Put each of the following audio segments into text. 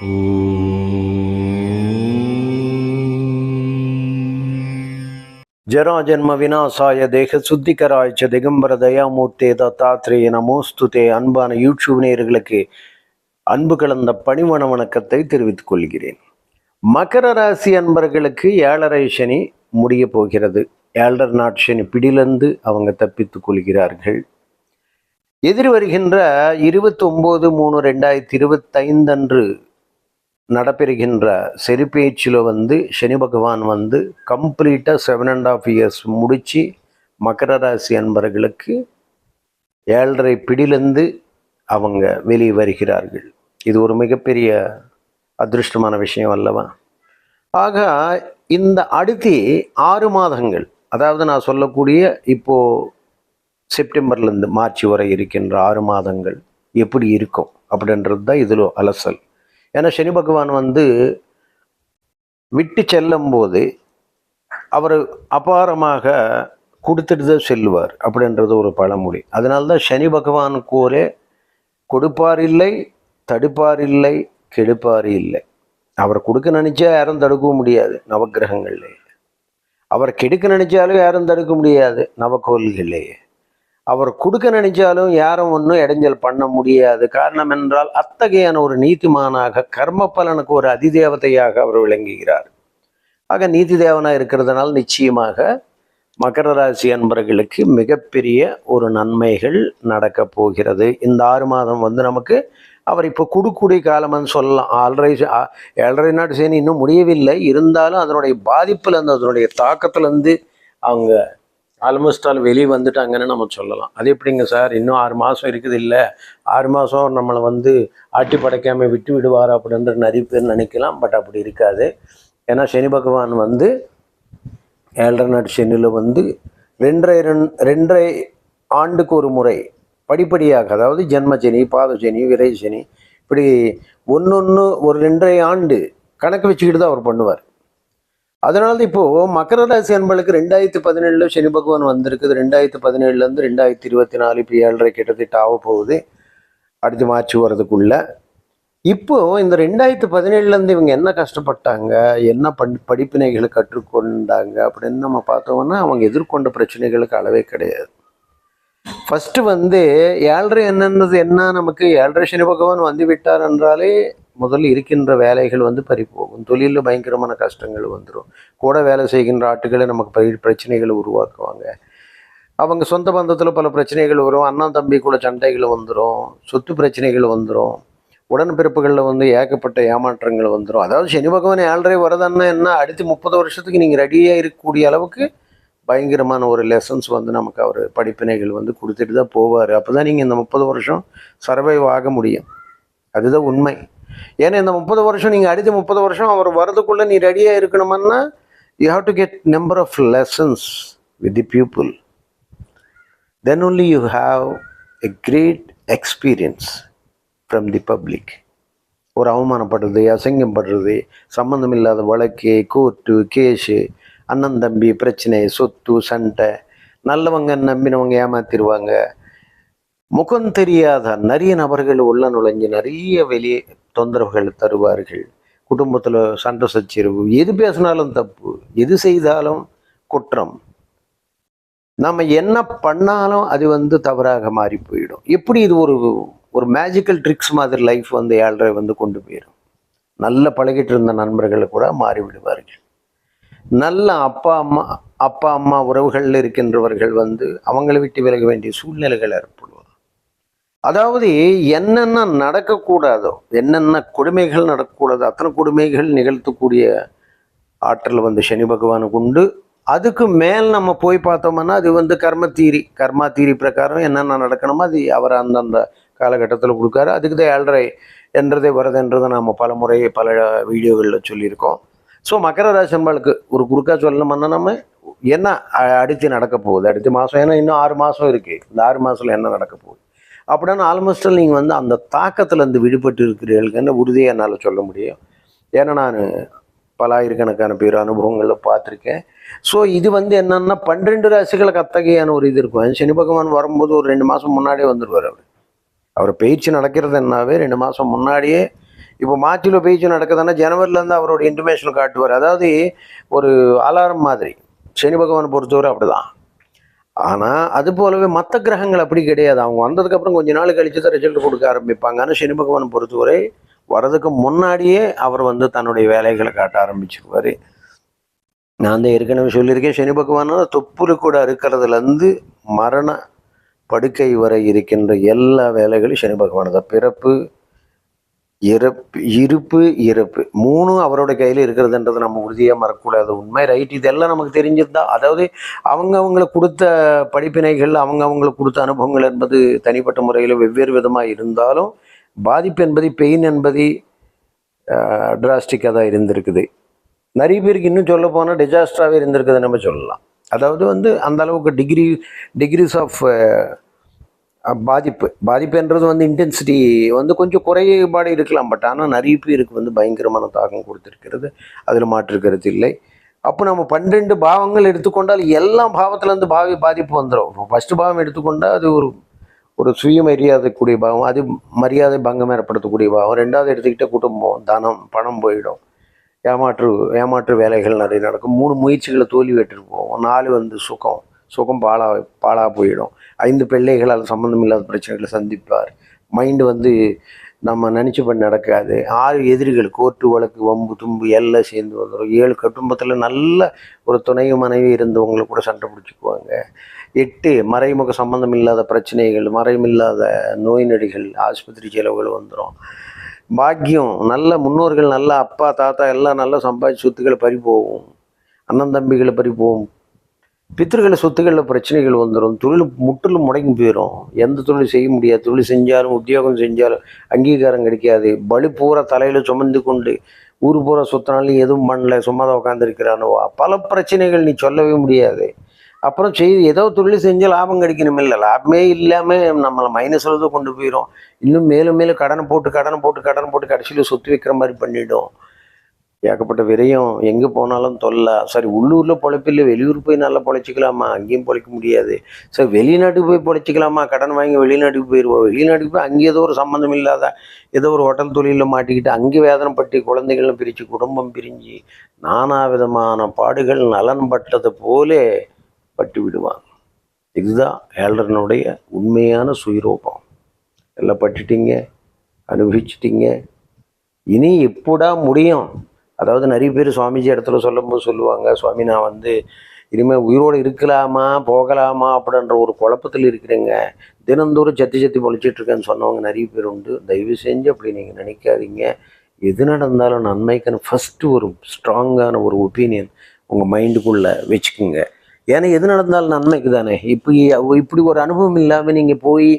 ஜராஜன்ம விநாசாய தேக சுத்திகராய்ச்ச திகம்பர தயாமூர்த்தே தத்தாத்ரேய மோஸ்துதே அன்பான யூடியூப் நேயர்களுக்கு அன்பு கலந்த பணிவன வணக்கத்தை தெரிவித்துக் கொள்கிறேன். மகர ராசி அன்பர்களுக்கு ஏழரை சனி முடிய போகிறது. ஏழர் நாட் சனி பிடியிலிருந்து அவங்க தப்பித்துக் கொள்கிறார்கள். எதிர் வருகின்ற இருபத்தி ஒம்பது மூணு ரெண்டாயிரத்தி இருபத்தைந்து அன்று நடைபெறுகின்ற செருப்பேச்சில் வந்து சனி பகவான் வந்து கம்ப்ளீட்டாக செவன் அண்ட் ஆஃப் இயர்ஸ் முடித்து மகர ராசி அன்பர்களுக்கு ஏழரை பிடிலிருந்து அவங்க வெளியே வருகிறார்கள். இது ஒரு மிகப்பெரிய அதிருஷ்டமான விஷயம் அல்லவா? ஆக இந்த அடுத்து ஆறு மாதங்கள் அதாவது நான் சொல்லக்கூடிய இப்போது செப்டம்பர்லேருந்து மார்ச் வரை இருக்கின்ற ஆறு மாதங்கள் எப்படி இருக்கும் அப்படின்றது தான் இதில் அலசல். ஏன்னா சனி பகவான் வந்து விட்டு செல்லும் போது அவர் அபாரமாக கொடுத்துட்டு தான் செல்வார் அப்படின்றது ஒரு பழமொழி. அதனால்தான் சனி பகவான் கூறே கொடுப்பார் இல்லை தடுப்பார் இல்லை கெடுப்பார் இல்லை. அவர் கொடுக்க நினச்சா யாரும் தடுக்கவும் முடியாது நவக்கிரகங்கள்லேயே. அவர் கெடுக்க நினச்சாலும் யாரும் தடுக்க முடியாது நவக்கோள்கள்லேயே. அவர் கொடுக்க நினைச்சாலும் யாரும் ஒன்றும் இடைஞ்சல் பண்ண முடியாது. காரணம் என்றால் அத்தகையான ஒரு நீதிமானாக கர்ம பலனுக்கு ஒரு அதிதேவதையாக அவர் விளங்குகிறார். ஆக நீதி தேவனாக இருக்கிறதுனால் நிச்சயமாக மகர ராசி அன்பர்களுக்கு மிகப்பெரிய ஒரு நன்மைகள் நடக்க போகிறது. இந்த ஆறு மாதம் வந்து நமக்கு அவர் இப்போ கொடுக்கூடிய காலம்னு சொல்லலாம். ஆல்ரை ஏழரை நாட்டு சேனி இன்னும் முடியவில்லை. இருந்தாலும் அதனுடைய பாதிப்புலேருந்து அதனுடைய தாக்கத்துலேருந்து அவங்க ஆல்மோஸ்ட் ஆல் வெளியே வந்துட்டாங்கன்னு நம்ம சொல்லலாம். அது எப்படிங்க சார்? இன்னும் ஆறு மாதம் இருக்குது இல்லை? ஆறு மாதம் நம்மளை வந்து ஆட்டி படைக்காமல் விட்டு விடுவார் அப்படின்ற நிறைய பேர் நினைக்கலாம். பட் அப்படி இருக்காது. ஏன்னா சனி பகவான் வந்து ஏழரை நாட்டு சனியில் வந்து ரெண்டரை ரெண் ரெண்டரை ஆண்டுக்கு ஒரு முறை படிப்படியாக அதாவது ஜென்மச்சனி பாதசனி விரைசனி இப்படி ஒன்று ஒன்று ஒரு ரெண்டரை ஆண்டு கணக்கு வச்சுக்கிட்டு தான் அவர் பண்ணுவார். அதனால தான் இப்போது மக்கர ராசி அன்பளுக்கு ரெண்டாயிரத்தி பதினேழில் சனி பகவான் வந்திருக்குது. ரெண்டாயிரத்தி பதினேழுலேருந்து ரெண்டாயிரத்தி இருபத்தி நாலு இப்போ ஏழரை கிட்டத்தட்ட ஆக போகுது. அடுத்து மார்ச் வர்றதுக்குள்ள. இப்போ இந்த ரெண்டாயிரத்தி பதினேழுலேருந்து இவங்க என்ன கஷ்டப்பட்டாங்க? என்ன பண் படிப்பினைகளை கற்றுக்கொண்டாங்க? அப்படின்னு நம்ம பார்த்தோம்னா அவங்க எதிர்கொண்ட பிரச்சனைகளுக்கு அளவே கிடையாது. ஃபஸ்ட்டு வந்து ஏழரை என்னன்னது என்ன? நமக்கு ஏழரை சனி பகவான் வந்து விட்டார் என்றாலே முதல்ல இருக்கின்ற வேலைகள் வந்து பறிப்போகும் போகும். தொழிலில் பயங்கரமான கஷ்டங்கள் வந்துடும் கூட வேலை செய்கின்ற ஆட்டுகளை நமக்கு பயிர் பிரச்சனைகளை உருவாக்குவாங்க. அவங்க சொந்த பந்தத்தில் பல பிரச்சனைகள் வரும். அண்ணன் தம்பிக்குள்ள சண்டைகள் வந்துடும் சொத்து பிரச்சனைகள் வந்துடும் உடன்பிறப்புகளில் வந்து ஏகப்பட்ட ஏமாற்றங்கள் வந்துடும் அதாவது சனி பகவான் ஏழரை வரதுன்னா என்ன? அடுத்து முப்பது வருஷத்துக்கு நீங்கள் ரெடியாக இருக்கக்கூடிய அளவுக்கு பயங்கரமான ஒரு லெசன்ஸ் வந்து நமக்கு அவர் படிப்பினைகள் வந்து கொடுத்துட்டு தான் போவார். அப்போ தான் நீங்கள் இந்த முப்பது வருஷம் சர்வைவ் ஆக முடியும். அதுதான் உண்மை. ஏன்னா இந்த முப்பது வருஷம் நீங்கள் அடுத்த முப்பது வருஷம் அவர் வரதுக்குள்ளே நீ ரெடியாக இருக்கணுமன்னா you have to get number of lessons with the people then only you have a great experience from the public ஒரு அவமானப்படுறது அசிங்கப்படுறது சம்மந்தம் இல்லாத வழக்கு கோர்ட்டு கேஷு அண்ணன் தம்பி பிரச்சனை சொத்து சண்டை நல்லவங்க நம்பினவங்க ஏமாத்திடுவாங்க முகம் தெரியாத நிறைய நபர்கள் உள்ள நுழைஞ்சு நிறைய வெளியே தொந்தரவுகள் தருவார்கள். குடும்பத்தில் சண்டை சச்சரிவு எது பேசினாலும் தப்பு எது செய்தாலும் குற்றம். நம்ம என்ன பண்ணாலும் அது வந்து தவறாக மாறி போயிடும் எப்படி இது ஒரு ஒரு மேஜிக்கல் ட்ரிக்ஸ் மாதிரி லைஃப் வந்து ஏழரை வந்து கொண்டு போயிடும் நல்ல பழகிட்டு இருந்த நண்பர்களை கூட மாறிவிடுவார்கள் நல்ல அப்பா அம்மா அப்பா அம்மா உறவுகளில் இருக்கின்றவர்கள் வந்து அவங்களை விட்டு விலக வேண்டிய சூழ்நிலைகள் ஏற்படும். அதாவது என்னென்ன நடக்கக்கூடாதோ என்னென்ன கொடுமைகள் நடக்கக்கூடாதோ அத்தனை கொடுமைகள் நிகழ்த்தக்கூடிய ஆற்றல் வந்து சனி பகவானுக்கு உண்டு. அதுக்கு மேல் நம்ம போய் பார்த்தோம்னா அது வந்து கர்ம தீரி கர்மா தீரி பிரகாரம் என்னென்ன நடக்கணுமோ அது அவர் அந்தந்த காலகட்டத்தில் கொடுக்காரு. அதுக்கு தான் ஏழரை என்றதே வருதுன்றதை நம்ம பல முறை பல வீடியோகளில் சொல்லியிருக்கோம். ஸோ மகர ராசிம்பாளுக்கு ஒரு குறுக்கா சொல்லணும்னா நம்ம என்ன அடுத்து நடக்க போகுது? அடுத்த மாதம் ஏன்னா இன்னும் ஆறு மாதம் இருக்குது இந்த ஆறு மாதத்தில் என்ன நடக்க போகுது? அப்படின்னா ஆல்மோஸ்ட் நீங்கள் வந்து அந்த தாக்கத்துலேருந்து விடுபட்டு இருக்கிறீர்களுக்குன்னு உறுதியாக என்னால் சொல்ல முடியும். ஏன்னா நான் பல ஆயிரக்கணக்கான பேர் அனுபவங்களில் பார்த்துருக்கேன். ஸோ இது வந்து என்னன்னா பன்னிரெண்டு ராசிகளுக்கு அத்தகையான ஒரு இது இருக்கும். சனி பகவான் வரும்போது ஒரு ரெண்டு மாதம் முன்னாடியே வந்துடுவார் அவர். அவர் பயிற்சி நடக்கிறது என்னாவே ரெண்டு மாதம் முன்னாடியே இப்போ மார்ச்சில் பேச்சு நடக்குதுன்னா ஜனவரிலேருந்து அவரோட இன்டிமேஷன் காட்டுவார். அதாவது ஒரு அலாரம் மாதிரி. சனி பகவான் பொறுத்தவரை அப்படிதான். ஆனால் அது போலவே மற்ற கிரகங்கள் அப்படி கிடையாது. அவங்க வந்ததுக்கப்புறம் கொஞ்ச நாள் கழித்து தான் ரிசல்ட் கொடுக்க ஆரம்பிப்பாங்க. ஆனால் சனி பகவான் பொறுத்தவரை வரதுக்கு முன்னாடியே அவர் வந்து தன்னுடைய வேலைகளை காட்ட ஆரம்பிச்சிருவார். நான் தான் ஏற்கனவே சொல்லியிருக்கேன் சனி பகவான் தொப்புரு கூட இருக்கிறதுலேருந்து மரண படுக்கை வரை இருக்கின்ற எல்லா வேலைகளும் சனி பகவான் தான். பிறப்பு இறப்பு இருப்பு இறப்பு. மூணும் அவரோட கையில் இருக்கிறதுன்றது நம்ம உறுதியாக மறக்கக்கூடாது. உண்மை ரைட் இதெல்லாம் நமக்கு தெரிஞ்சது அதாவது அவங்க அவங்களுக்கு கொடுத்த படிப்பினைகள் அவங்க அவங்களுக்கு கொடுத்த அனுபவங்கள் என்பது தனிப்பட்ட முறையில் வெவ்வேறு விதமாக இருந்தாலும் பாதிப்பு என்பது பெயின் என்பது டிராஸ்டிக்காக தான் இருந்திருக்குது. நிறைய பேருக்கு இன்னும் சொல்ல போனால் டிசாஸ்டராகவே இருந்திருக்குது நம்ம சொல்லலாம். அதாவது வந்து அந்த அளவுக்கு டிகிரி டிகிரிஸ் ஆஃப் பாதிப்பு. பாதிப்புன்றது வந்து இன்டென்சிட்டி வந்து கொஞ்சம் குறைபாடு இருக்கலாம். பட் ஆனால் நிறைய பேருக்கு வந்து பயங்கரமான தாக்கம் கொடுத்துருக்கிறது. அதில் மாற்றுக்கிறது இல்லை. அப்போ நம்ம பன்னெண்டு பாவங்கள் எடுத்துக்கொண்டால் எல்லா பாவத்துலேருந்து பாவி பாதிப்பு வந்துடும் ஃபஸ்ட்டு பாவம் எடுத்துக்கொண்டால் அது ஒரு ஒரு சுய மரியாதைக்கூடிய பாவம். அது மரியாதை பங்கம் ஏற்படுத்தக்கூடிய பாவம். ரெண்டாவது எடுத்துக்கிட்ட குடும்பம் தனம் பணம் போயிடும். ஏமாற்று ஏமாற்று வேலைகள் நிறைய நடக்கும். மூணு முயற்சிகளை தோல்வி வெற்றிட்டு போவோம். நாலு வந்து சுகம். சுகம் பாழா பாழாக போயிடும். ஐந்து பிள்ளைகளால் சம்மந்தம் இல்லாத பிரச்சனைகளை சந்திப்பார். மைண்டு வந்து நம்ம நினச்சி பண்ண நடக்காது. ஆறு எதிரிகள் கோர்ட்டு வழக்கு வம்பு தும்பு எல்லாம் சேர்ந்து வந்துடும் ஏழு குடும்பத்தில் நல்ல ஒரு துணை மனைவி இருந்தவங்களை கூட சண்டை பிடிச்சிக்குவாங்க. எட்டு மறைமுக சம்பந்தம் இல்லாத பிரச்சனைகள் மறைமில்லாத நோய் நொடிகள் ஆஸ்பத்திரி செலவுகள் வந்துடும் பாக்கியம் நல்ல முன்னோர்கள் நல்ல அப்பா தாத்தா எல்லாம் நல்லா சம்பாதிச்சு சொத்துக்களை பறி போகும் அண்ணன் தம்பிகளை பறி போகும் பித்திருக்கள சொத்துக்களில் பிரச்சனைகள் வந்துடும் தொழில் முற்றிலும் முடங்கி போயிடும் எந்த தொழில் செய்ய முடியாது. தொழில் செஞ்சாலும் உத்தியோகம் செஞ்சாலும் அங்கீகாரம் கிடைக்காது. பலி பூரா தலையில் சுமந்து கொண்டு ஊர் பூரா சுத்தினாலும் எதுவும் பண்ணல. சும்மா தான் உட்காந்துருக்கிறானுவா பல பிரச்சனைகள் நீ சொல்லவே முடியாது. அப்புறம் செய்து ஏதோ தொழில் செஞ்சால் லாபம் கிடைக்கணும். இல்லை லாபமே இல்லாமல் நம்மளை மைனஸில் தான் கொண்டு போயிடும் இன்னும் மேலும் மேலும் கடனை போட்டு கடனை போட்டு கடனை போட்டு கடைசியில் சொத்து வைக்கிற மாதிரி பண்ணிவிடும் ஏகப்பட்ட விரயம். எங்கே போனாலும் தொல்லை. சரி உள்ளூரில் பொழைப்பில்லை வெளியூர் போய் நல்லா பொழைச்சிக்கலாமா? அங்கேயும் பொழைக்க முடியாது. சரி வெளிநாட்டுக்கு போய் பொழைச்சிக்கலாமா? கடன் வாங்கி வெளிநாட்டுக்கு போயிடுவோம் வெளிநாட்டுக்கு போய் அங்கே ஏதோ ஒரு சம்மந்தம் இல்லாத ஏதோ ஒரு ஹோட்டல் தொழிலில் மாட்டிக்கிட்டு அங்கே வேதனைப்பட்டு குழந்தைகளும் பிரித்து குடும்பம் பிரிஞ்சு நானா விதமான பாடுகள் நலன் பட்டது போலே பட்டு விடுவான். இதுதான் ஏழரனுடைய உண்மையான சுயரூபம். எல்லாம் பட்டுட்டீங்க அனுபவிச்சிட்டிங்க. இனி எப்படா முடியும்? அதாவது நிறைய பேர் சுவாமிஜி இடத்துல சொல்லும்போது சொல்லுவாங்க சுவாமி நான் வந்து இனிமேல் உயிரோடு இருக்கலாமா போகலாமா? அப்படின்ற ஒரு குழப்பத்தில் இருக்கிறேங்க. தினந்தோறும் சத்தி சத்தி பொழிச்சிட்ருக்கேன்னு சொன்னவங்க நிறைய பேர் உண்டு. தயவு செஞ்சு அப்படி நீங்கள் நினைக்காதீங்க. எது நடந்தாலும் நன்மைக்குன்னு ஃபஸ்ட்டு ஒரு ஸ்ட்ராங்கான ஒரு ஒப்பீனியன் உங்கள் மைண்டுக்குள்ளே வச்சுக்கோங்க. ஏன்னா எது நடந்தாலும் நன்மைக்கு தானே. இப்போ இப்படி ஒரு அனுபவம் இல்லாமல் நீங்கள் போய்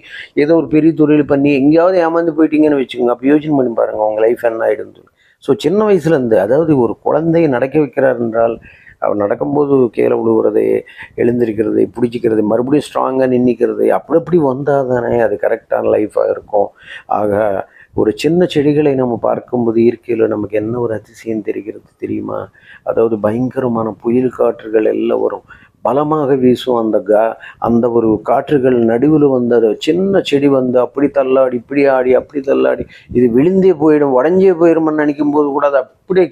ஏதோ ஒரு பெரிய தொழில் பண்ணி எங்கேயாவது ஏமாந்து போயிட்டீங்கன்னு வச்சுக்கோங்க. அப்போ யோசனை பண்ணி பாருங்கள் உங்கள் லைஃப் என்ன ஆகிடும் ஸோ சின்ன வயசுலேருந்து அதாவது ஒரு குழந்தையை நடக்க வைக்கிறார் என்றால் அவர் நடக்கும்போது கீழே விழுகிறது எழுந்திருக்கிறது பிடிச்சிக்கிறது மறுபடியும் ஸ்ட்ராங்காக நின்றுக்கிறது அப்படி அப்படி வந்தால் தானே அது கரெக்டான லைஃபாக இருக்கும். ஆக ஒரு சின்ன செடிகளை நம்ம பார்க்கும்போது இயற்கையில் நமக்கு என்ன ஒரு அதிசயம் தெரிகிறது தெரியுமா? அதாவது பயங்கரமான புயல் காற்றுகள் எல்லாம் வரும். பலமாக வீசும் அந்த கா அந்த ஒரு காற்றுகள் நடுவில் வந்த சின்ன செடி வந்து அப்படி தள்ளாடி இப்படி ஆடி அப்படி தள்ளாடி இது விழுந்தே போயிடும் உடஞ்சே போயிடும்னு நினைக்கும் போது கூட அது அப்படியே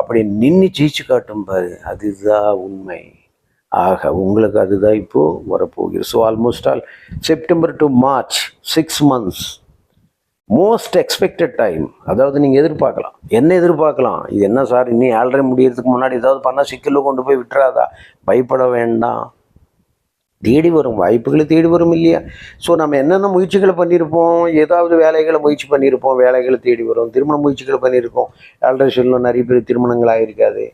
அப்படி நின்று ஜெயிச்சு காட்டும் பாரு. அதுதான் உண்மை. ஆக உங்களுக்கு அதுதான் இப்போது வரப்போகிறது. So almost all September to March six months most expected time அதாவது நீங்கள் எதிர்பார்க்கலாம். என்ன எதிர்பார்க்கலாம்? இது என்ன சார்? இன்னும் ஏழரை முடியறதுக்கு முன்னாடி ஏதாவது பண்ணால் சிக்கலில் கொண்டு போய் விட்டுறாதா? பயப்பட வேண்டாம். தேடி வரும். வாய்ப்புகளை தேடி வரும் இல்லையா? ஸோ நம்ம என்னென்ன முயற்சிகளை பண்ணியிருப்போம்? ஏதாவது வேலைகளை முயற்சி பண்ணியிருப்போம். வேலைகளை தேடி வரும். திருமண முயற்சிகளை பண்ணியிருக்கோம். ஏழரை சொல்லணும் நிறைய பேர் திருமணங்கள் ஆகிருக்காது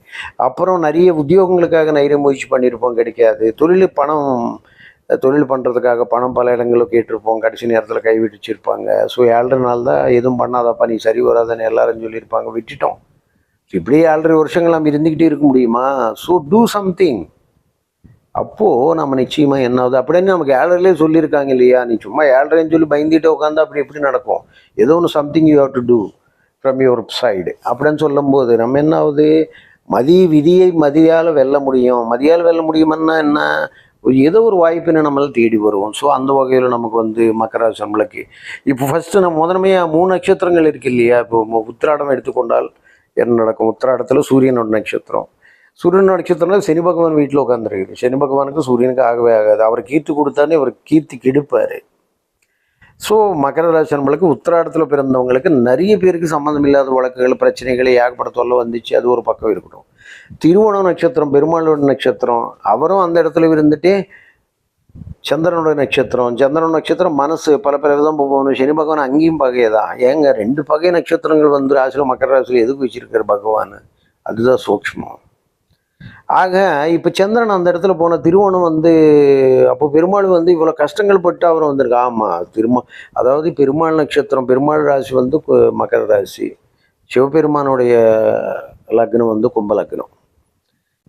அப்புறம் நிறைய உத்தியோகங்களுக்காக நிறைய முயற்சி பண்ணியிருப்போம். கிடைக்காது. தொழில் பணம் தொழில் பண்ணுறதுக்காக பணம் பல இடங்களில் கேட்டிருப்போம். கடைசி நேரத்தில் கை விட்டுச்சிருப்பாங்க ஸோ ஏழரை நாள் தான் எதுவும் பண்ணாதப்பா நீ சரி வராதுன்னு எல்லாரும் சொல்லியிருப்பாங்க. விட்டுட்டோம். இப்படியே ஏழரை வருஷங்கள் நம்ம இருந்துக்கிட்டே இருக்க முடியுமா? ஸோ டூ சம்திங் அப்போது நம்ம நிச்சயமாக என்ன ஆகுது? அப்படின்னு நமக்கு ஏழரைலே சொல்லியிருக்காங்க இல்லையா? நீ சும்மா ஏழரைன்னு சொல்லி பயந்துட்டு உட்காந்து அப்படி எப்படி நடக்கும்? ஏதோ ஒன்று something you have to do from your side அப்படின்னு சொல்லும்போது நம்ம என்ன ஆகுது? மதி விதியை மதியால் வெல்ல முடியும். மதியால் வெல்ல முடியுமன்னா என்ன? ஏதோ ஒரு வாய்ப்பினை நம்மளால் தேடி வருவோம். ஸோ அந்த வகையில் நமக்கு வந்து மக்கராசி நம்மளுக்கு இப்போ ஃபஸ்ட்டு நம்ம முதன்மையாக மூணு நட்சத்திரங்கள் இருக்கு இல்லையா? இப்போ உத்திராடம் எடுத்துக்கொண்டால் என்ன நடக்கும்? உத்திராடத்தில் சூரியனோட நட்சத்திரம். சூரியன் நட்சத்திரம்னா சனி பகவான் வீட்டில் உட்காந்துருக்கு சனி பகவானுக்கு சூரியனுக்கு ஆகவே ஆகாது. அவர் கீர்த்தி கொடுத்தானே அவர் கீர்த்தி கெடுப்பார். ஸோ மகர ராசி நம்மளுக்கு உத்திராடத்தில் பிறந்தவங்களுக்கு நிறைய பேருக்கு சம்மந்தம் இல்லாத வழக்குகள் பிரச்சனைகள் ஏகப்பட தொல்லை வந்துச்சு. அது ஒரு பக்கம் இருக்கட்டும். திருவோண நட்சத்திரம் பெருமாளோட நட்சத்திரம் அவரும் அந்த இடத்துல இருந்துட்டு சந்திரனோட நட்சத்திரம். சந்திரனோட நட்சத்திரம் மனசு பல பல விதம் போகணும் சனி பகவான் அங்கேயும் பகையதான். ஏங்க ரெண்டு பகை நட்சத்திரங்கள் வந்து ராசியில் மக்கர ராசியில் எதுக்கு வச்சிருக்காரு பகவான்? அதுதான் சூக்ஷ்மம். ஆக இப்போ சந்திரன் அந்த இடத்துல போன திருவோணம் வந்து அப்போ பெருமாள் வந்து இவ்வளோ கஷ்டங்கள் பட்டு அவர் வந்திருக்கு. ஆமாம் திருமா அதாவது பெருமாள் நட்சத்திரம் பெருமாள் ராசி வந்து மக்கர ராசி. சிவபெருமானுடைய லக்னம் வந்து கும்ப லக்னம்.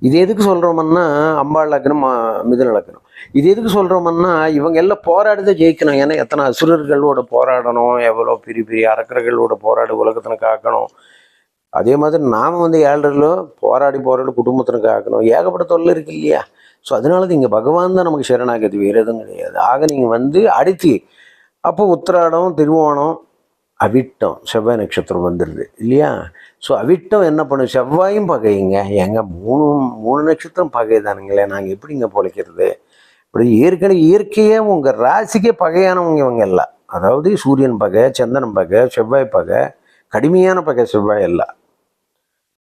இது எதுக்கு சொல்கிறோம்னா அம்பாள் லக்னம் ம- மிதுன லக்னம். இது எதுக்கு சொல்கிறோம்னா இவங்க எல்லாம் போராடி ஜெயிக்கணும். ஏன்னா எத்தனை அசுரர்களோட போராடணும் எவ்வளோ பெரிய பெரிய அரக்கர்களோட போராடி உலகத்தினை காக்கணும். அதே மாதிரி நாம் வந்து ஏழரில் போராடி போராடி குடும்பத்தினை காக்கணும். ஏகப்பட்ட தொல்லை இருக்கு இல்லையா? ஸோ அதனால தான் இங்கே பகவான் தான் நமக்கு சரணாகதி. வேறு எதுவும் கிடையாது. ஆக நீங்கள் வந்து அடுத்து அப்போ உத்திராடம் திருவோணம் அவிட்டம் செவ்வாய் நட்சத்திரம் வந்துடுது இல்லையா? ஸோ அவிட்டம் என்ன பண்ணும் செவ்வாயும் பகையுங்க ஏங்க மூணு மூணு நட்சத்திரம் பகை தானுங்களே நாங்கள் எப்படிங்க பொழைக்கிறது? இப்படி ஏற்கனவே இயற்கையாக உங்கள் ராசிக்கே பகையானவங்க இவங்க எல்லாம். அதாவது சூரியன் பகை சந்திரன் பகை செவ்வாய் பகை கடுமையான பகை செவ்வாய் எல்லாம்.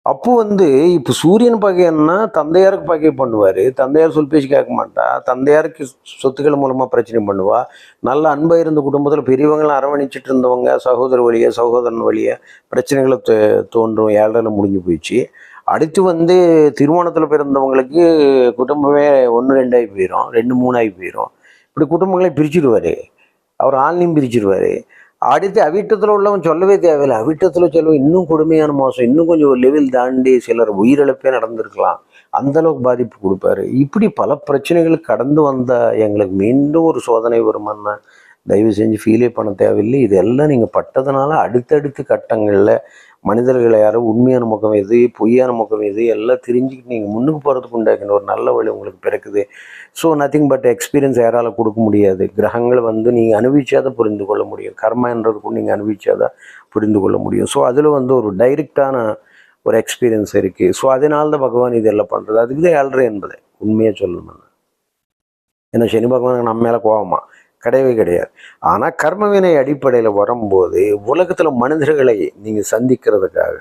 அப்போ வந்து இப்போ சூரியன் பகையன்னா தந்தையாருக்கு பகை பண்ணுவார். தந்தையார் சொல் பேச்சு கேட்க மாட்டா. தந்தையாருக்கு சொத்துக்கள் மூலமாக பிரச்சனை பண்ணுவா. நல்ல அன்பாக இருந்த குடும்பத்தில் பெரியவங்களாம் அரவணைச்சிட்டு இருந்தவங்க சகோதர வழியாக சகோதரன் வழியாக பிரச்சனைகளை தோ- தோன்றும். ஏழரை முடிஞ்சு போயிடுச்சு. அடுத்து வந்து திருமணத்தில் பிறந்தவங்களுக்கு குடும்பமே ஒன்று ரெண்டாகி போயிடும் ரெண்டு மூணாகி போயிடும் இப்படி குடும்பங்களை பிரிச்சிடுவார். அவர் ஆள்லையும் பிரிச்சிடுவார். அடுத்து அவிட்டத்தில் உள்ளவன் சொல்லவே தேவையில்லை. அவிட்டத்தில் சொல்ல இன்னும் கொடுமையான மோசம் இன்னும் கொஞ்சம் ஒரு லெவல் தாண்டி சிலர் உயிரிழப்பே நடந்திருக்கலாம். அந்த அளவுக்கு பாதிப்பு கொடுப்பாரு. இப்படி பல பிரச்சனைகள் கடந்து வந்த எங்களுக்கு மீண்டும் ஒரு சோதனை வருமானா தயவு செஞ்சு ஃபீலே பண்ண தேவையில்லை. இதெல்லாம் நீங்கள் பட்டதுனால அடுத்தடுத்த கட்டங்களில் மனிதர்களை யாரும் உண்மையான முகம் எது பொய்யான முகம் எது எல்லாம் தெரிஞ்சுக்கிட்டு நீங்கள் முன்னுக்கு போகிறதுக்கு உண்டாக்கின ஒரு நல்ல வழி உங்களுக்கு பிறக்குது. ஸோ நத்திங் பட் எக்ஸ்பீரியன்ஸ் யாரால கொடுக்க முடியாது. கிரகங்களை வந்து நீங்கள் அனுபவிச்சாதான் புரிந்து கொள்ள முடியும். கர்மான்றதுக்கும் நீங்கள் அனுபவிச்சாதான் புரிந்து கொள்ள முடியும். ஸோ அதில் வந்து ஒரு டைரெக்டான ஒரு எக்ஸ்பீரியன்ஸ் இருக்குது ஸோ அதனால தான் பகவான் இதெல்லாம் பண்ணுறது அதுக்கு தான் ஏழ்ற என்பதை உண்மையாக சொல்லணும் ஏன்னா சனி பகவானுக்கு நம்ம மேலே கோவமாக கிடையவே கிடையாது. ஆனால் கர்மவினை அடிப்படையில் வரும்போது உலகத்தில் மனிதர்களை நீங்கள் சந்திக்கிறதுக்காக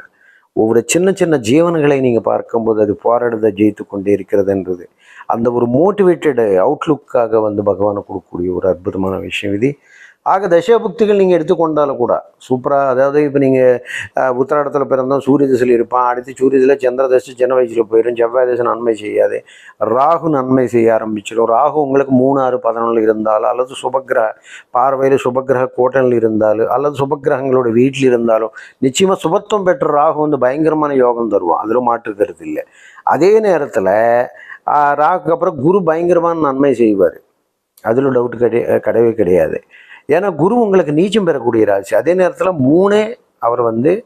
ஒவ்வொரு சின்ன சின்ன ஜீவன்களை நீங்கள் பார்க்கும்போது அது போராடுதல் ஜெயித்து கொண்டே இருக்கிறதுன்றது அந்த ஒரு மோட்டிவேட்டட் அவுட்லுக்காக வந்து பகவானை கொடுக்கக்கூடிய ஒரு அற்புதமான விஷயம் இது. ஆக தசாபுக்திகள் நீங்கள் எடுத்துக்கொண்டாலும் கூட சூப்பராக அதாவது இப்போ நீங்கள் உத்திராடத்தில் பிறந்தோம் சூரிய திசையில் இருப்பான் அடுத்து சூரிய திசையில் சந்திர தசை சின்ன வயசில் போயிடும் செவ்வாய் தசை நன்மை செய்யாது ராகு நன்மை செய்ய ஆரம்பிச்சிடும். ராகு உங்களுக்கு மூணு ஆறு பதினொன்று இருந்தாலும் அல்லது சுபக்கிரக பார்வையில் சுபக்கிரக கோட்டனில் இருந்தாலும் அல்லது சுபக்கிரகங்களோட வீட்டில் இருந்தாலும் நிச்சயமாக சுபத்துவம் பெற்ற ராகு வந்து பயங்கரமான யோகம் தருவோம் அதில் மாற்று இல்லை. அதே நேரத்தில் ராகுக்கு அப்புறம் குரு பயங்கரமான நன்மை செய்வார். அதில் டவுட் கிடை கிடையவே கிடையாது. ஏன்னா குரு உங்களுக்கு நீச்சம் பெறக்கூடிய ராசி. அதே நேரத்தில் மூணே அவர் வந்து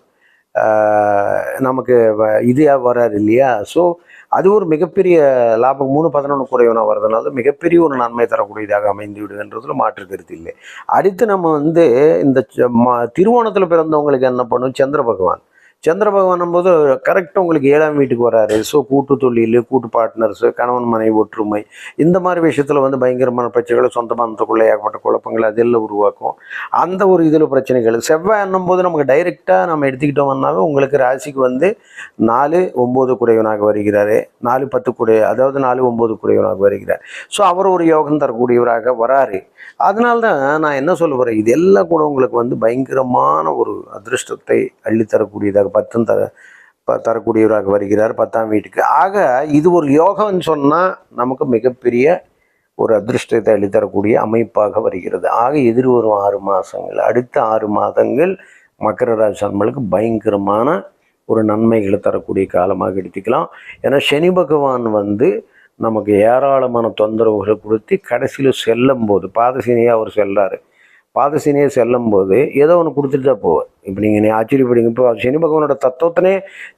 நமக்கு வ- இது வராரு இல்லையா? ஸோ அது ஒரு மிகப்பெரிய லாபம். மூணு பதினொன்று குறைவனாக வர்றதுனால மிகப்பெரிய ஒரு நன்மை தரக்கூடியதாக அமைந்து விடுதுன்றதுல மாற்று கருத்து இல்லை. அடுத்து நம்ம வந்து இந்த ச- திருவோணத்தில் பிறந்தவங்களுக்கு என்ன பண்ணும்? சந்திர பகவான். சந்திர பகவான் போது கரெக்டாக உங்களுக்கு ஏழாம் வீட்டுக்கு வராரு. ஸோ கூட்டு தொழில் கூட்டு பார்ட்னர்ஸு கணவன் மனைவி ஒற்றுமை இந்த மாதிரி விஷயத்தில் வந்து பயங்கரமான பிரச்சனைகள் சொந்த பந்தத்துக்குள்ளே ஏகப்பட்ட குழப்பங்கள் அதெல்லாம் உருவாக்கும். அந்த ஒரு இதில் பிரச்சனைகள். செவ்வாய் என்னும் போது நமக்கு டைரெக்டாக நம்ம எடுத்துக்கிட்டோம்னாவே உங்களுக்கு ராசிக்கு வந்து நாலு ஒம்பது குடையவனாக வருகிறார். நாலு பத்து குடைய அதாவது நாலு ஒம்பது குடையவனாக வருகிறார். ஸோ அவர் ஒரு யோகம் தரக்கூடியவராக வராரு. அதனால தான் நான் என்ன சொல்ல வரேன் இது எல்லாம் கூட உங்களுக்கு வந்து பயங்கரமான ஒரு அதிர்ஷ்டத்தை அள்ளித்தரக்கூடியதாக பத்தும் தர ப- தரக்கூடியவராக வருகிறார் பத்தாம் வீட்டுக்கு. ஆக இது ஒரு யோகம்னு சொன்னால் நமக்கு மிகப்பெரிய ஒரு அதிர்ஷ்டத்தை அள்ளித்தரக்கூடிய அமைப்பாக வருகிறது. ஆக எதிர்வரும் ஆறு மாதங்கள் அடுத்த ஆறு மாதங்கள் மக்கர ராசி நம்மளுக்கு பயங்கரமான ஒரு நன்மைகளை தரக்கூடிய காலமாக எடுத்துக்கலாம். ஏன்னா சனி பகவான் வந்து நமக்கு ஏராளமான தொந்தரவுகளை கொடுத்து கடைசியில் செல்லும் போது பாதசீனியாக அவர் செல்றாரு செல்லும் செல்லும்போது ஏதோ ஒன்று கொடுத்துட்டு தான் போவார். இப்போ நீங்கள் நீ ஆச்சரியப்படுங்க இப்போ சனி பகவானோட தத்துவத்தினே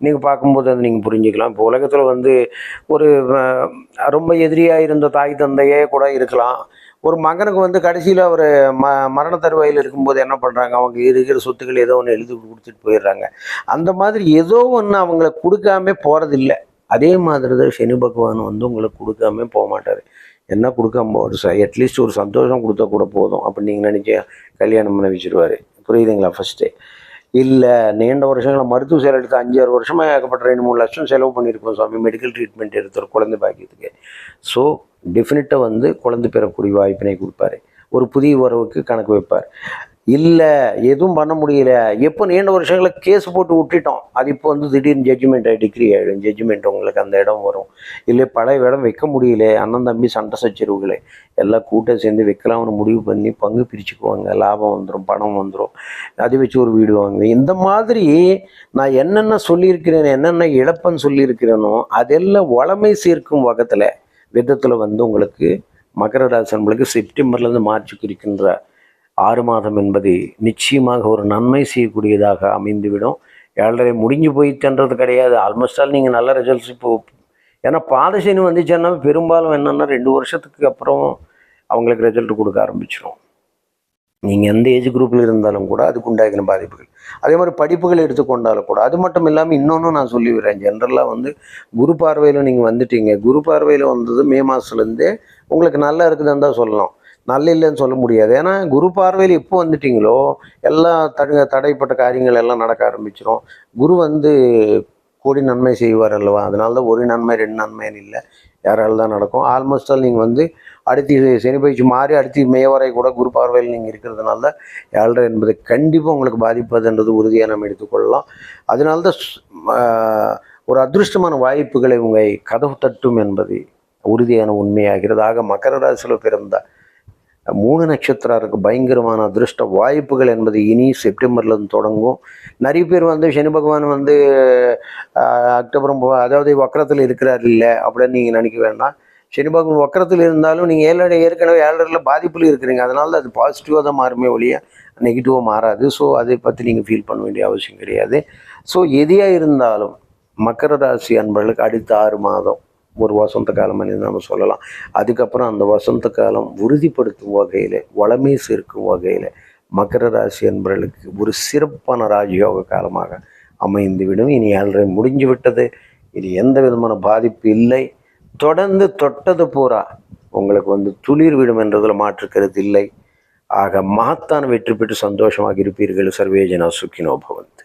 நீங்கள் பார்க்கும்போது அதை நீங்கள் புரிஞ்சுக்கலாம். இப்போ உலகத்தில் வந்து ஒரு ரொம்ப எதிரியாக இருந்த தாய் தந்தையே கூட இருக்கலாம். ஒரு மகனுக்கு வந்து கடைசியில் அவர் ம மரண தருவாயில் இருக்கும்போது என்ன பண்ணுறாங்க அவங்க இருக்கிற சொத்துக்கள் ஏதோ ஒன்று எழுதி கொடுத்துட்டு போயிடுறாங்க. அந்த மாதிரி ஏதோ ஒன்று அவங்கள கொடுக்காம போகிறதில்ல அதே மாதிரி தான் சனி பகவான் வந்து உங்களுக்கு கொடுக்காம போக மாட்டார். என்ன கொடுக்காம ஒரு ச அட்லீஸ்ட் ஒரு சந்தோஷம் கொடுத்தா கூட போதும். அப்படின்னு நீங்கள் நினச்சி கல்யாணம் பண்ண வச்சுருவார். புரியுதுங்களா ஃபஸ்ட்டு இல்லை நீண்ட வருஷங்களை மருத்துவ செலவு எடுத்து அஞ்சாறு வருஷமாக ஏகப்பட்ட ரெண்டு மூணு லட்சம் செலவு பண்ணியிருக்கோம் சாமி மெடிக்கல் ட்ரீட்மெண்ட் எடுத்துகிற குழந்தை பாக்கியத்துக்கு. ஸோ டெஃபினட்டாக வந்து குழந்தை பெறக்கூடிய வாய்ப்பினை கொடுப்பாரு. ஒரு புதிய உறவுக்கு கணக்கு வைப்பார். இல்லை எதுவும் பண்ண முடியல. எப்போ நீண்ட வருஷங்களை கேஸ் போட்டு விட்டுட்டோம். அது இப்போ வந்து திடீர்னு ஜட்ஜ்மெண்ட் டிகிரி ஆகிடும் ஜட்ஜ்மெண்ட் உங்களுக்கு அந்த இடம் வரும். இல்லை பழைய இடம் வைக்க முடியல. அண்ணன் தம்பி சண்டை சச்சரவுகளை. எல்லாம் கூட்டம் சேர்ந்து வைக்கலாம்னு முடிவு பண்ணி பங்கு பிரிச்சுக்குவாங்க. லாபம் வந்துடும் பணம் வந்துடும் அதை வச்சு ஒரு வீடு வாங்குவேன். இந்த மாதிரி நான் என்னென்ன சொல்லியிருக்கிறேன் என்னென்ன இழப்பன்னு சொல்லியிருக்கிறேனோ அதெல்லாம் வளமை சேர்க்கும் வகத்தில் விதத்தில் வந்து உங்களுக்கு மகர ராசி நம்மளுக்கு செப்டம்பர்லேருந்து மார்ச்சுக்கு இருக்கின்ற ஆறு மாதம் என்பது நிச்சயமாக ஒரு நன்மை செய்யக்கூடியதாக அமைந்துவிடும். ஏழரை முடிஞ்சு போயிட்டுன்றது கிடையாது. ஆல்மோஸ்ட் ஆல் நீங்கள் நல்ல ரிசல்ட்ஸ் இப்போ ஏன்னா பாதசனி வந்துச்சுன்னா பெரும்பாலும் என்னென்னா ரெண்டு வருஷத்துக்கு அப்புறம் அவங்களுக்கு ரிசல்ட் கொடுக்க ஆரம்பிச்சிடும் நீங்கள் எந்த ஏஜ் குரூப்பில் இருந்தாலும் கூட அதுக்கு உண்டாகின பாதிப்புகள். அதே மாதிரி படிப்புகள் எடுத்துக்கொண்டாலும் கூட அது மட்டும் இல்லாமல் இன்னொன்று நான் சொல்லிவிடுறேன் ஜென்ரலாக வந்து குரு பார்வையில் நீங்கள் வந்துட்டீங்க. குரு பார்வையில் வந்தது மே மாதத்துலேருந்தே உங்களுக்கு நல்லா இருக்குதுன்னு தான் சொல்லலாம். நல்ல இல்லைன்னு சொல்ல முடியாது. ஏன்னா குரு பார்வையில் எப்போ வந்துட்டிங்களோ எல்லாம் தடை தடைப்பட்ட காரியங்கள் எல்லாம் நடக்க ஆரம்பிச்சிடும் குரு வந்து கோடி நன்மை செய்வார் அல்லவா? அதனால தான் ஒரு நன்மை ரெண்டு நன்மைன்னு இல்லை. யாரால் தான் நடக்கும். ஆல்மோஸ்ட் ஆல் நீங்கள் வந்து அடுத்து சனி பயிற்சி மாறி அடுத்து மே வரை கூட குரு பார்வையில் நீங்கள் இருக்கிறதுனால தான் ஏழரை என்பது கண்டிப்பாக உங்களுக்கு பாதிப்பதுன்றது உறுதியாக நம்ம எடுத்துக்கொள்ளலாம். அதனால தான் ஒரு அதிருஷ்டமான வாய்ப்புகளை உங்கள் கதவு தட்டும் என்பது உறுதியான உண்மையாகிறது. ஆக மகர ராசியில் பிறந்தால் மூணு நட்சத்திரருக்கு பயங்கரமான அதிருஷ்ட வாய்ப்புகள் என்பது இனி செப்டம்பர்லேருந்து தொடங்கும். நிறைய பேர் வந்து சனி பகவான் வந்து அக்டோபர் அதாவது வக்கரத்தில் இருக்கிறார் இல்லை அப்படின்னு நீங்கள் நினைக்க வேண்டாம். சனி பகவான் வக்கரத்தில் இருந்தாலும் நீங்கள் ஏழரை ஏற்கனவே ஏழரில் பாதிப்பில் இருக்கிறீங்க. அதனால தான் அது பாசிட்டிவாக தான் மாறுமே ஒழிய நெகட்டிவாக மாறாது. ஸோ அதை பற்றி நீங்கள் ஃபீல் பண்ண வேண்டிய அவசியம் கிடையாது. ஸோ எதையாக இருந்தாலும் மக்கர ராசி அன்பர்களுக்கு அடுத்த ஆறு மாதம் ஒரு வசந்த காலம் நம்ம சொல்லலாம். அதுக்கப்புறம் அந்த வசந்த காலம் உறுதிப்படுத்தும் வகையில் வளமே சேர்க்கும் வகையில் மகர ராசி என்பவர்களுக்கு ஒரு சிறப்பான ராஜயோக காலமாக அமைந்துவிடும். இனி ஏழரை முடிஞ்சு விட்டது. இது எந்த விதமான பாதிப்பு இல்லை. தொடர்ந்து தொட்டது பூரா உங்களுக்கு வந்து துளிர் விடும் என்றதில் மாற்று இல்லை. ஆக மகத்தான வெற்றி பெற்று சந்தோஷமாக இருப்பீர்கள். சர்வேஜனா சுக்கினோ பவந்த்.